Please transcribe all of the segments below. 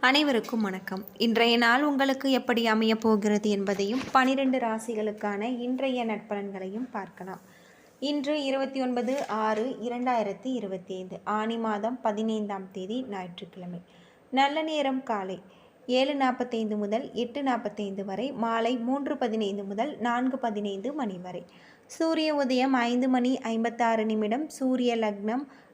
அனைவருக்கும் வணக்கம். இன்றைய நாள் உங்களுக்கு எப்படி அமையப் போகிறது என்பதையும் பனிரெண்டு ராசிகளுக்கான இன்றைய நட்பலன்களையும் பார்க்கலாம். இன்று இருபத்தி ஒன்பது ஆறு இரண்டாயிரத்தி இருபத்தி ஐந்து ஆனி மாதம் பதினைந்தாம் தேதி ஞாயிற்றுக்கிழமை. நல்ல நேரம் காலை ஏழு நாற்பத்தைந்து முதல் எட்டு நாற்பத்தைந்து வரை மாலை மூன்று பதினைந்து முதல் நான்கு பதினைந்து மணி வரை. சூரிய உதயம் ஐந்து மணி ஐம்பத்தாறு நிமிடம் சூரிய லக்னம்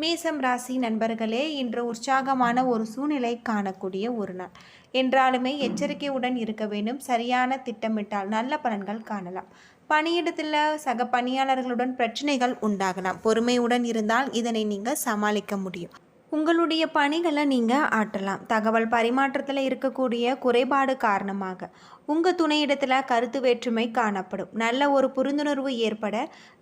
மேசம் ராசி நண்பர்களே இன்று உற்சாகமான ஒரு சூழ்நிலை காணக்கூடிய ஒரு நாள். என்றாலுமே எச்சரிக்கையுடன் இருக்க வேண்டும் சரியான திட்டமிட்டால் நல்ல பலன்கள் காணலாம். பணியிடத்தில் சக பணியாளர்களுடன் பிரச்சனைகள் உண்டாகலாம். பொறுமையுடன் இருந்தால் இதனை நீங்கள் சமாளிக்க முடியும். உங்களுடைய பணிகளை நீங்கள் ஆற்றலாம். தகவல் பரிமாற்றத்தில் இருக்கக்கூடிய குறைபாடு காரணமாக உங்கள் துணையிடத்தில் கருத்து வேற்றுமை காணப்படும். நல்ல ஒரு புரிந்துணர்வு ஏற்பட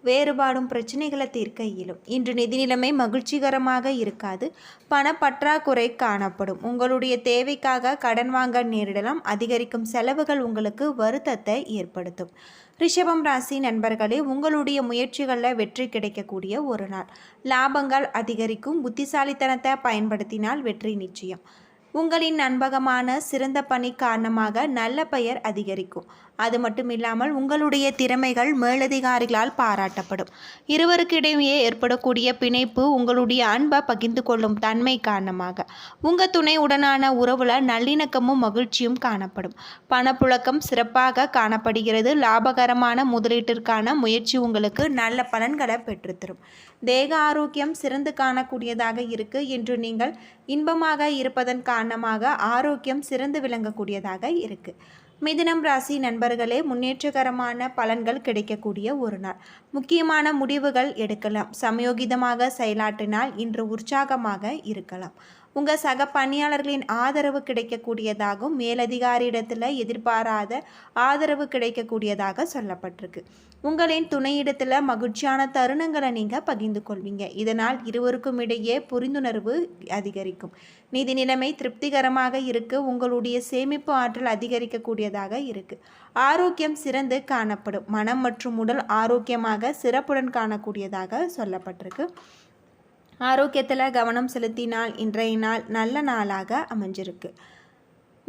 வேறுபாடும் பிரச்சனைகளை தீர்க்க இயலும். இன்று நிதி நிலைமை மகிழ்ச்சிகரமாக இருக்காது. பணப்பற்றாக்குறை காணப்படும். உங்களுடைய தேவைக்காக கடன் வாங்க நேரிடலாம். அதிகரிக்கும் செலவுகள் உங்களுக்கு வருத்தத்தை ஏற்படுத்தும். ரிஷபம் ராசி நண்பர்களே உங்களுடைய முயற்சிகளில் வெற்றி கிடைக்கக்கூடிய ஒரு நாள். லாபங்கள் அதிகரிக்கும் புத்திசாலித்தனத்தை பயன்படுத்தினால் வெற்றி நிச்சயம். உங்களின் நண்பகமான சிறந்த பணி காரணமாக நல்ல பெயர் அதிகரிக்கும். அது மட்டும் இல்லாமல் உங்களுடைய திறமைகள் மேலதிகாரிகளால் பாராட்டப்படும். இருவருக்கிடையே ஏற்படக்கூடிய பிணைப்பு உங்களுடைய அன்பை பகிர்ந்து கொள்ளும் தன்மை காரணமாக. உங்கள் துணையுடனான உறவுல நல்லிணக்கமும் மகிழ்ச்சியும் காணப்படும். பணப்புழக்கம் சிறப்பாக காணப்படுகிறது. லாபகரமான முதலீட்டிற்கான முயற்சி உங்களுக்கு நல்ல பலன்களை பெற்றுத்தரும். தேக ஆரோக்கியம் சிறந்து காணக்கூடியதாக இருக்கு என்று நீங்கள் இன்பமாக இருப்பதன் காரணமாக ஆரோக்கியம் சிறந்து விளங்கக்கூடியதாக இருக்கு. மிதுனம் ராசி நண்பர்களே முன்னேற்றகரமான பலன்கள் கிடைக்கக்கூடிய ஒரு நாள். முக்கியமான முடிவுகள் எடுக்கலாம். சமயோகிதமாக செயலாற்றினால் இன்று உற்சாகமாக இருக்கலாம். உங்கள் சக பணியாளர்களின் ஆதரவு கிடைக்கக்கூடியதாகவும் மேலதிகாரியிடத்தில் எதிர்பாராத ஆதரவு கிடைக்கக்கூடியதாக சொல்லப்பட்டிருக்கு. உங்களின் துணையிடத்தில் மகிழ்ச்சியான தருணங்களை நீங்கள் பகிர்ந்து கொள்வீங்க. இதனால் இருவருக்கும் இடையே புரிந்துணர்வு அதிகரிக்கும். நிதி நிலைமை திருப்திகரமாக இருக்கு. உங்களுடைய சேமிப்பு ஆற்றல் அதிகரிக்கக்கூடியதாக இருக்கு. ஆரோக்கியம் சிறந்து காணப்படும். மனம் மற்றும் உடல் ஆரோக்கியமாக சிறப்புடன் காணக்கூடியதாக சொல்லப்பட்டிருக்கு. ஆரோக்கியத்தில் கவனம் செலுத்தினால் இன்றைய நாள் நல்ல நாளாக அமைஞ்சிருக்கு.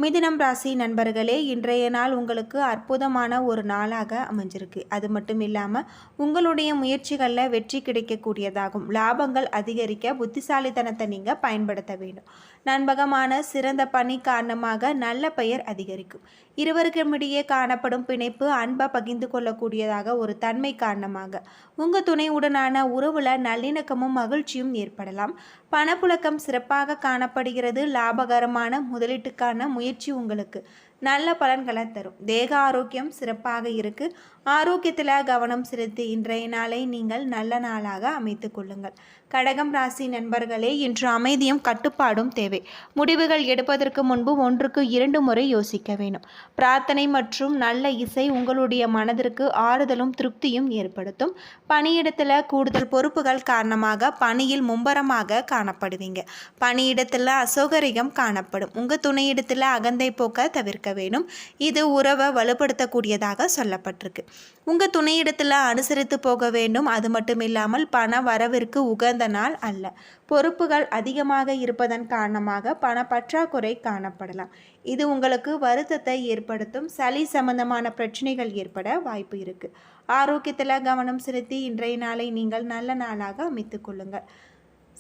மிதுனம் ராசி நண்பர்களே இன்றைய நாள் உங்களுக்கு அற்புதமான ஒரு நாளாக அமைஞ்சிருக்கு. அது மட்டும் இல்லாமல் உங்களுடைய முயற்சிகளில் வெற்றி கிடைக்கக்கூடியதாகும். லாபங்கள் அதிகரிக்க புத்திசாலித்தனத்தை நீங்கள் பயன்படுத்த வேண்டும். நண்பகமான சிறந்த பணி காரணமாக நல்ல பெயர் அதிகரிக்கும். இருவருக்குமிடையே காணப்படும் பிணைப்பு அன்பை பகிர்ந்து கொள்ளக்கூடியதாக ஒரு தன்மை காரணமாக. உங்கள் துணையுடனான உறவில் நல்லிணக்கமும் மகிழ்ச்சியும் ஏற்படலாம். பணப்புழக்கம் சிறப்பாக காணப்படுகிறது. லாபகரமான முதலீட்டுக்கான முயற்சி உங்களுக்கு. நல்ல பலன்களை தரும். தேக ஆரோக்கியம் சிறப்பாக இருக்கு. ஆரோக்கியத்தில் கவனம் செலுத்தி இன்றைய நாளை நீங்கள் நல்ல நாளாக அமைத்து கொள்ளுங்கள். கடகம் ராசி நண்பர்களே இன்று அமைதியும் கட்டுப்பாடும் தேவை. முடிவுகள் எடுப்பதற்கு முன்பு ஒன்றுக்கு இரண்டு முறை யோசிக்க வேண்டும். பிரார்த்தனை மற்றும் நல்ல இசை உங்களுடைய மனதிற்கு ஆறுதலும் திருப்தியும் ஏற்படுத்தும். பணியிடத்தில் கூடுதல் பொறுப்புகள் காரணமாக பணியில் மும்பரமாக காணப்படுவீங்க. பணியிடத்தில் அசௌகரியம் காணப்படும். உங்கள் துணையிடத்தில் அகந்தை போக்க தவிர்க்க வேணும் இது உறவை வலுப்படுத்தக்கூடியதாக சொல்லப்பட்டிருக்கு. உங்கள் துணையிடத்தில் அனுசரித்து போக வேண்டும். அது மட்டும் இல்லாமல் பண வரவிற்கு உகந்த நாள் அல்ல. பொறுப்புகள் அதிகமாக இருப்பதன் காரணமாக பண பற்றாக்குறை காணப்படலாம். இது உங்களுக்கு வருத்தத்தை ஏற்படுத்தும். சளி சம்பந்தமான பிரச்சனைகள் ஏற்பட வாய்ப்பு இருக்குது ஆரோக்கியத்தில் கவனம் செலுத்தி இன்றைய நாளை நீங்கள் நல்ல நாளாக அமைத்துக் கொள்ளுங்கள்.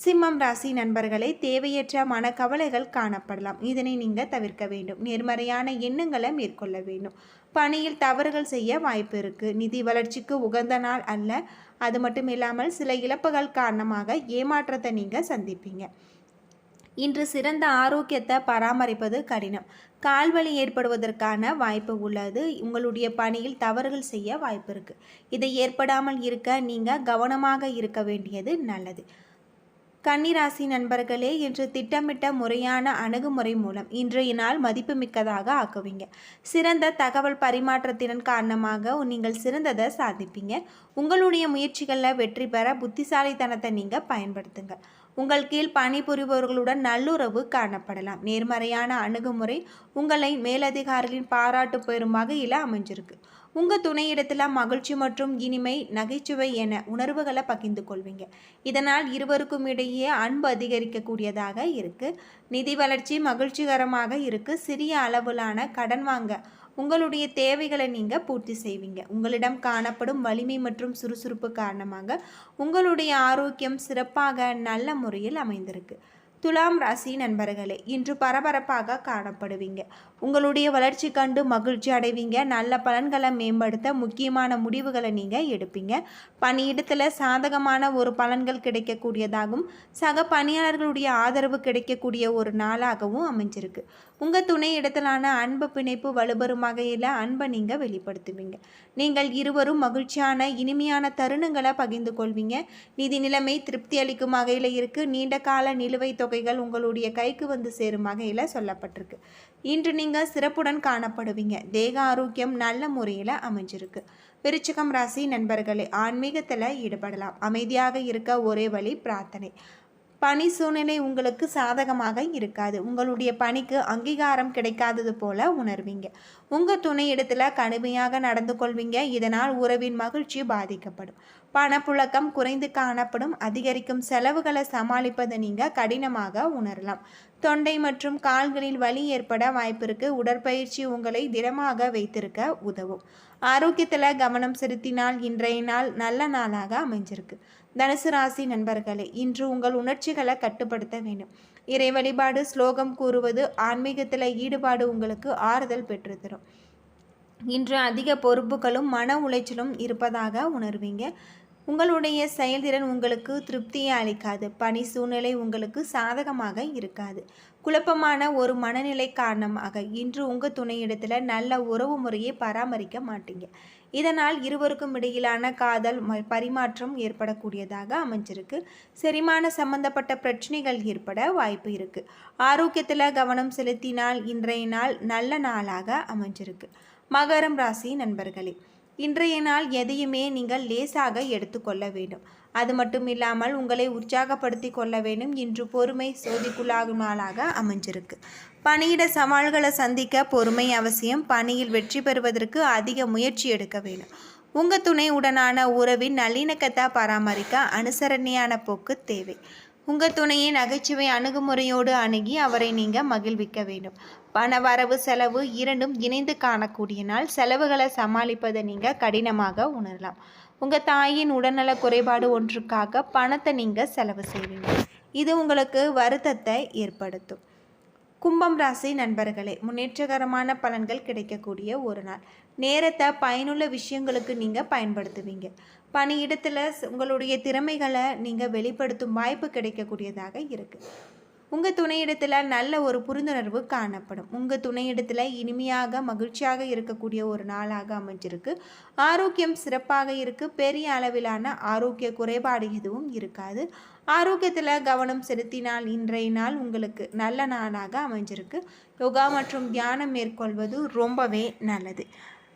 சிம்மம் ராசி நண்பர்களே தேவையற்ற மனக்கவலைகள் காணப்படலாம். இதனை நீங்கள் தவிர்க்க வேண்டும். நேர்மறையான எண்ணங்களை மேற்கொள்ள வேண்டும். பணியில் தவறுகள் செய்ய வாய்ப்பு இருக்குது நிதி வளர்ச்சிக்கு உகந்த நாள் அல்ல. அது மட்டும் இல்லாமல் சில இழப்புகள் காரணமாக ஏமாற்றத்தை நீங்கள் சந்திப்பீங்க. இன்று சிறந்த ஆரோக்கியத்தை பராமரிப்பது கடினம். கால்வலி ஏற்படுவதற்கான வாய்ப்பு உள்ளது. உங்களுடைய பணியில் தவறுகள் செய்ய வாய்ப்பு இருக்குது இதை ஏற்படாமல் இருக்க நீங்கள் கவனமாக இருக்க வேண்டியது நல்லது. கன்னிராசி நண்பர்களே இன்று திட்டமிட்ட முறையான அணுகுமுறை மூலம் இன்றைய நாள் மதிப்புமிக்கதாக ஆக்குவீங்க. சிறந்த தகவல் பரிமாற்றத்திறன் காரணமாக நீங்கள் சிறந்ததை சாதிப்பீங்க. உங்களுடைய முயற்சிகளில் வெற்றி பெற புத்திசாலித்தனத்தை நீங்கள் பயன்படுத்துங்க. உங்கள் கீழ் பணிபுரிபவர்களுடன் நல்லுறவு காணப்படலாம். நேர்மறையான அணுகுமுறை உங்களை மேலதிகாரிகளின் பாராட்டு பெறும் வகையில் அமைஞ்சிருக்கு. உங்கள் துணையிடத்தில் மகிழ்ச்சி மற்றும் இனிமை நகைச்சுவை என உணர்வுகளை பகிர்ந்து கொள்வீங்க. இதனால் இருவருக்கும் இடையே அன்பு அதிகரிக்கக்கூடியதாக இருக்குது நிதி வளர்ச்சி மகிழ்ச்சிகரமாக இருக்குது சிறிய அளவிலான கடன் வாங்க உங்களுடைய தேவைகளை நீங்கள் பூர்த்தி செய்வீங்க. உங்களிடம் காணப்படும் வலிமை மற்றும் சுறுசுறுப்பு காரணமாக உங்களுடைய ஆரோக்கியம் சிறப்பாக நல்ல முறையில் அமைந்திருக்கு. துலாம் ராசி நண்பர்களே இன்று பரபரப்பாக காணப்படுவீங்க. உங்களுடைய வளர்ச்சி கண்டு மகிழ்ச்சி அடைவீங்க. நல்ல பலன்களை மேம்படுத்த முக்கியமான முடிவுகளை நீங்கள் எடுப்பீங்க. பணியிடத்தில் சாதகமான ஒரு பலன்கள் கிடைக்கக்கூடியதாகவும் சக பணியாளர்களுடைய ஆதரவு கிடைக்கக்கூடிய ஒரு நாளாகவும் அமைஞ்சிருக்கு. உங்கள் துணை இடத்திலான அன்பு பிணைப்பு வலுபெறும் வகையில் அன்பை நீங்கள் வெளிப்படுத்துவீங்க. நீங்கள் இருவரும் மகிழ்ச்சியான இனிமையான தருணங்களை பகிர்ந்து கொள்வீங்க. நிதி நிலைமை திருப்தி அளிக்கும் வகையில் இருக்குது நீண்ட கால நிலுவை தொகை தொகைகள் உங்களுடைய கைக்கு வந்து சேரும் வகையில் சொல்லப்பட்டிருக்கு. இன்று நீங்கள் சிறப்புடன் காணப்படுவீங்க. தேக ஆரோக்கியம் நல்ல முறையில் அமைஞ்சிருக்கு. விருச்சிகம் ராசி நண்பர்களே ஆன்மீகத்தில் ஈடுபடலாம். அமைதியாக இருக்க ஒரே வழி பிரார்த்தனை. பணி சூழ்நிலை உங்களுக்கு சாதகமாக இருக்காது. உங்களுடைய பணிக்கு அங்கீகாரம் கிடைக்காதது போல உணர்வீங்க. உங்கள் துணை இடத்துல கடுமையாக நடந்து கொள்வீங்க. இதனால் உறவின் மகிழ்ச்சி பாதிக்கப்படும். பணப்புழக்கம் குறைந்து காணப்படும் அதிகரிக்கும் செலவுகளை சமாளிப்பதை நீங்கள் கடினமாக உணரலாம். தொண்டை மற்றும் கால்களில் வலி ஏற்பட வாய்ப்பிருக்கு உடற்பயிற்சி உங்களை திடமாக வைத்திருக்க உதவும். ஆரோக்கியத்தில் கவனம் செலுத்தினால் இன்றைய நாள் நல்ல நாளாக அமைஞ்சிருக்கு. தனுசு ராசி நண்பர்களே இன்று உங்கள் உணர்ச்சிகளை கட்டுப்படுத்த வேண்டும். இறை வழிபாடு ஸ்லோகம் கூறுவது ஆன்மீகத்தில் ஈடுபாடு உங்களுக்கு ஆறுதல் பெற்று தரும். இன்று அதிக பொறுப்புகளும் மன உளைச்சலும் இருப்பதாக உணர்வீங்க. உங்களுடைய செயல்திறன் உங்களுக்கு திருப்தியை அளிக்காது. பணி சூழ்நிலை உங்களுக்கு சாதகமாக இருக்காது. குழப்பமான ஒரு மனநிலை காரணமாக இன்று உங்கள் துணையிடத்தில் நல்ல உறவு முறையை பராமரிக்க மாட்டீங்க. இதனால் இருவருக்கும் இடையிலான காதல் பரிமாற்றம் ஏற்படக்கூடியதாக அமைஞ்சிருக்கு. செரிமான சம்பந்தப்பட்ட பிரச்சனைகள் ஏற்பட வாய்ப்பு இருக்குது ஆரோக்கியத்தில் கவனம் செலுத்தினால் இன்றைய நாள் நல்ல நாளாக அமைஞ்சிருக்கு. மகரம் ராசி நண்பர்களே இன்றைய நாள் எதையுமே நீங்கள் லேசாக எடுத்துக்கொள்ள வேண்டும். அது மட்டும் இல்லாமல் உங்களை உற்சாகப்படுத்தி கொள்ள வேண்டும் இன்று பொறுமை சோதிக்குள்ளாகும் நாளாக அமைஞ்சிருக்கு. பணியிட சவால்களை சந்திக்க பொறுமை அவசியம். பணியில் வெற்றி பெறுவதற்கு அதிக முயற்சி எடுக்க வேண்டும். உங்கள் துணை உடனான உறவின் நல்லிணக்கத்தை பராமரிக்க அனுசரணையான போக்கு தேவை. உங்கள் துணையை நகைச்சுவை அணுகுமுறையோடு அணுகி அவரை நீங்கள் மகிழ்விக்க வேண்டும். பண வரவு செலவு இரண்டும் இணைந்து காணக்கூடிய நாள். செலவுகளை சமாளிப்பதை நீங்கள் கடினமாக உணரலாம். உங்கள் தாயின் உடல்நல குறைபாடு ஒன்றுக்காக பணத்தை நீங்கள் செலவு செய்வீங்க. இது உங்களுக்கு வருத்தத்தை ஏற்படுத்தும். கும்பம் ராசி நண்பர்களே முன்னேற்றகரமான பலன்கள் கிடைக்கக்கூடிய ஒரு நாள். நேரத்தை பயனுள்ள விஷயங்களுக்கு நீங்கள் பயன்படுத்துவீங்க. பணியிடத்தில் உங்களுடைய திறமைகளை நீங்கள் வெளிப்படுத்தும் வாய்ப்பு கிடைக்கக்கூடியதாக இருக்குது உங்கள் துணையிடத்தில் நல்ல ஒரு புரிந்துணர்வு காணப்படும். உங்கள் துணையிடத்தில் இனிமையாக மகிழ்ச்சியாக இருக்கக்கூடிய ஒரு நாளாக அமைஞ்சிருக்கு. ஆரோக்கியம் சிறப்பாக இருக்குது பெரிய அளவிலான ஆரோக்கிய குறைபாடு எதுவும் இருக்காது. ஆரோக்கியத்தில் கவனம் செலுத்தினால் இன்றைய நாள் உங்களுக்கு நல்ல நாளாக அமைஞ்சிருக்கு. யோகா மற்றும் தியானம் மேற்கொள்வது ரொம்பவே நல்லது.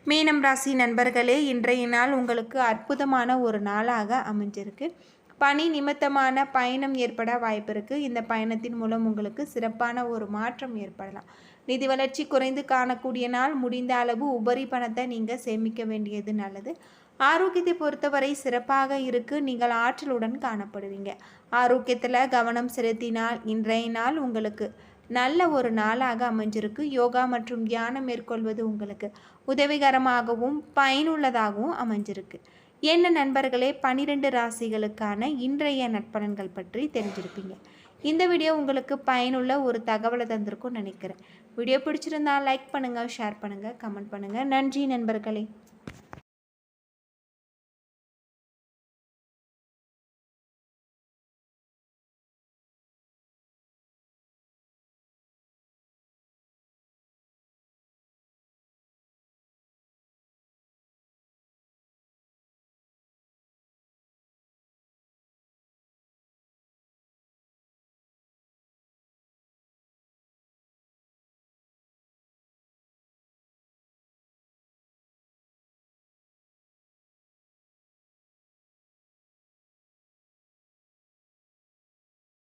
மீனம் ராசி நண்பர்களே இன்றைய நாள் உங்களுக்கு அற்புதமான ஒரு நாளாக அமைஞ்சிருக்கு. பணி நிமித்தமான பயணம் ஏற்பட வாய்ப்பு இருக்குது இந்த பயணத்தின் மூலம் உங்களுக்கு சிறப்பான ஒரு மாற்றம் ஏற்படலாம். நிதி வளர்ச்சி குறைந்து காணக்கூடிய நாள் முடிந்த அளவு உபரி பணத்தை நீங்கள் சேமிக்க வேண்டியது நல்லது. ஆரோக்கியத்தை பொறுத்தவரை சிறப்பாக இருக்கு. நீங்கள் ஆற்றலுடன் காணப்படுவீங்க. ஆரோக்கியத்தில் கவனம் செலுத்தினால் இன்றைய நாள் உங்களுக்கு நல்ல ஒரு நாளாக அமைஞ்சிருக்கு. யோகா மற்றும் தியானம் மேற்கொள்வது உங்களுக்கு உதவிகரமாகவும் பயனுள்ளதாகவும் அமைஞ்சிருக்கு. என்ன நண்பர்களே? பன்னிரெண்டு ராசிகளுக்கான இன்றைய நட்பலன்கள் பற்றி தெரிஞ்சிருப்பீங்க. இந்த வீடியோ உங்களுக்கு பயனுள்ள ஒரு தகவலை தந்திருக்கும் நினைக்கிறேன். வீடியோ பிடிச்சிருந்தா லைக் பண்ணுங்கள் ஷேர் பண்ணுங்கள் கமெண்ட் பண்ணுங்கள் நன்றி நண்பர்களே.